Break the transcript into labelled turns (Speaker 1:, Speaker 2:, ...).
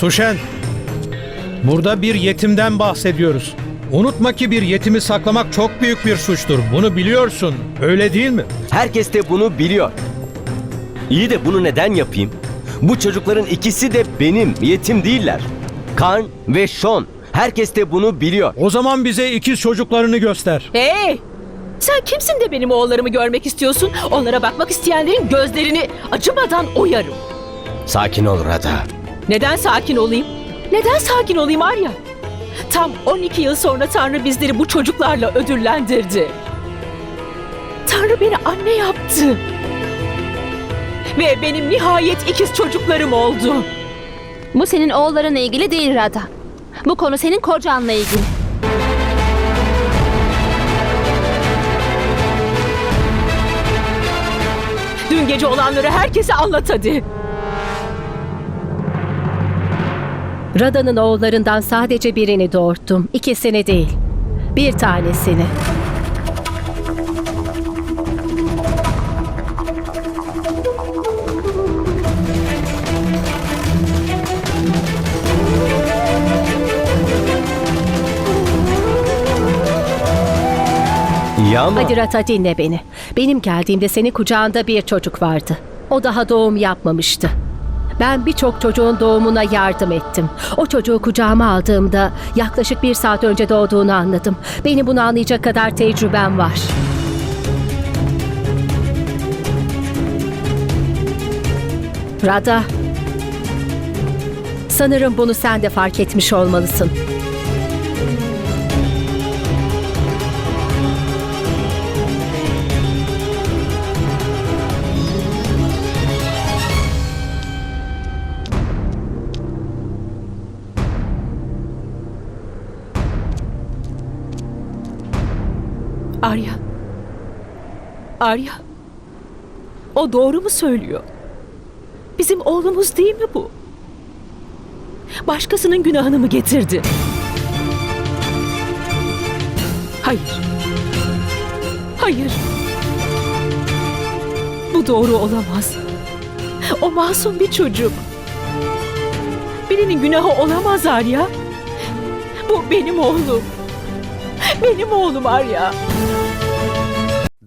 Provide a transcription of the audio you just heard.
Speaker 1: Suşen, burada bir yetimden bahsediyoruz. Unutma ki bir yetimi saklamak çok büyük bir suçtur. Bunu biliyorsun. Öyle değil mi?
Speaker 2: Herkes de bunu biliyor. İyi de bunu neden yapayım? Bu çocukların ikisi de benim, yetim değiller. Kan ve Sean. Herkes de bunu biliyor.
Speaker 1: O zaman bize ikiz çocuklarını göster.
Speaker 3: Hey! Sen kimsin de benim oğullarımı görmek istiyorsun? Onlara bakmak isteyenlerin gözlerini acımadan oyarım.
Speaker 2: Sakin ol Rada.
Speaker 3: Neden sakin olayım? Neden sakin olayım Arya? Tam 12 yıl sonra Tanrı bizleri bu çocuklarla ödüllendirdi. Tanrı beni anne yaptı. Ve benim nihayet ikiz çocuklarım oldu.
Speaker 4: Bu senin oğullarınla ilgili değil Rada. Bu konu senin kocanla ilgili.
Speaker 3: Dün gece olanları herkese anlat hadi.
Speaker 5: Rada'nın oğullarından sadece birini doğurttum. İkisini değil. Bir tanesini.
Speaker 2: İyi ama
Speaker 5: Hadi Rata dinle beni. Benim geldiğimde senin kucağında bir çocuk vardı. O daha doğum yapmamıştı. Ben birçok çocuğun doğumuna yardım ettim. O çocuğu kucağıma aldığımda yaklaşık bir saat önce doğduğunu anladım. Benim bunu anlayacak kadar tecrübem var. Rada. Sanırım bunu sen de fark etmiş olmalısın.
Speaker 3: Arya. Arya. O doğru mu söylüyor? Bizim oğlumuz değil mi bu? Başkasının günahını mı getirdi? Hayır. Hayır. Bu doğru olamaz. O masum bir çocuk. Birinin günahı olamaz Arya. Bu benim oğlum. Benim oğlum Arya.